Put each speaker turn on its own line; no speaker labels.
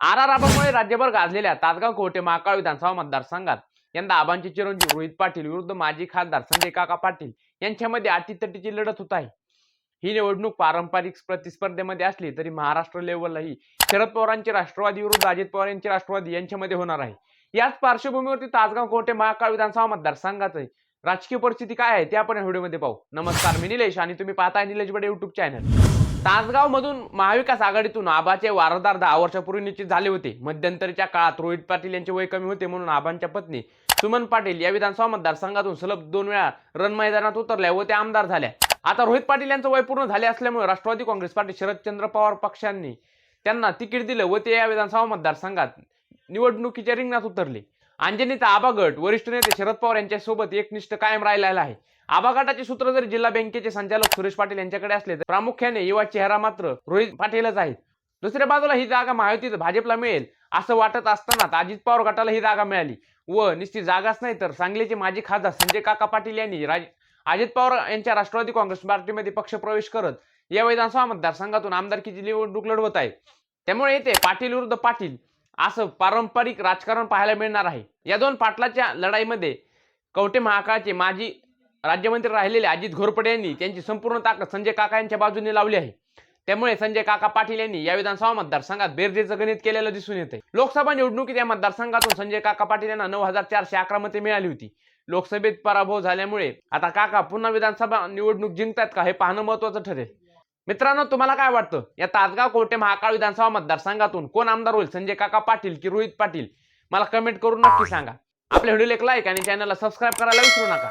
R R आबामुळे राज्यभर गाजलेल्या तासगाव कोटे महाकाळ विधानसभा मतदारसंघात यंदा आबांचे चिरंजीव रोहित पाटील विरुद्ध माजी खासदार संजय काका पाटील यांच्यामध्ये अटीतटीची लढत होत आहे. ही निवडणूक पारंपरिक प्रतिस्पर्धेमध्ये असली तरी महाराष्ट्र लेवललाही शरद पवारांचे राष्ट्रवादी विरुद्ध अजित पवार यांचे राष्ट्रवादी यांच्यामध्ये होणार आहे. याच पार्श्वभूमीवरती तासगाव कोटे महाकाळ विधानसभा मतदारसंघाचे राजकीय परिस्थिती काय आहे ते आपण या व्हिडिओमध्ये पाहू. नमस्कार मी निलेश आणि तुम्ही पाहताय निलेश बडे युट्यूब चॅनल तासगाव मधून महाविकास आघाडीतून आबाचे वारदार दहा वर्षापूर्वी निश्चित झाले होते. मध्यंतरीच्या काळात रोहित पाटील यांचे वय कमी होते म्हणून आबांच्या पत्नी सुमन पाटील या विधानसभा मतदारसंघातून सलग दोन वेळा रण मैदानात उतरल्या व त्या आमदार झाल्या. आता रोहित पाटील यांचं वय पूर्ण झाले असल्यामुळे राष्ट्रवादी काँग्रेस पार्टी शरदचंद्र पवार पक्षांनी त्यांना तिकीट दिलं व ते या विधानसभा मतदारसंघात निवडणुकीच्या रिंगणात उतरले. अंजनीचा आबा गट वरिष्ठ नेते शरद पवार यांच्यासोबत एकनिष्ठ कायम राहिलेला आहे. आबा गटाचे सूत्र जरी जिल्हा बँकेचे संचालक सुरेश पाटील यांच्याकडे असले तर प्रामुख्याने युवा चेहरा मात्र रोहित पाटीलच आहेत. दुसऱ्या बाजूला ही जागा महायुतीत भाजपला मिळेल असं वाटत असतानाच अजित पवार गटाला ही जागा मिळाली. व निश्चित जागाच नाही तर सांगलीचे माजी खासदार संजय काका पाटील यांनी राज अजित पवार यांच्या राष्ट्रवादी काँग्रेस पार्टीमध्ये पक्षप्रवेश करत या विधानसभा मतदारसंघातून आमदारकीची निवडणूक लढवत आहे. त्यामुळे येथे पाटील विरुद्ध पाटील असं पारंपरिक राजकारण पाहायला मिळणार आहे. या दोन पाटलाच्या लढाईमध्ये कवटे महाकाळचे माजी राज्यमंत्री राहिलेले अजित घोरपडे यांनी त्यांची संपूर्ण ताकद संजय काका यांच्या बाजूने लावली आहे. त्यामुळे संजय काका पाटील यांनी या विधानसभा मतदारसंघात बेरजेचं गणित केलेलं दिसून येते लोकसभा निवडणुकीत या मतदारसंघातून संजय काका पाटील यांना नऊ हजार चारशे अकरा मते मिळाली होती. लोकसभेत पराभव झाल्यामुळे आता काका पुन्हा विधानसभा निवडणूक जिंकतात का हे पाहणं महत्वाचं ठरेल. मित्रांनो तुम्हाला काय वाटतं? या तासगाव कोटे महाकाळ विधानसभा मतदारसंघातून कोण आमदार होईल? संजय काका पाटील की रोहित पाटील? मला कमेंट करून नक्की सांगा. आपल्या व्हिडिओ एक लाईक आणि चॅनलला सबस्क्राईब करायला विसरू नका.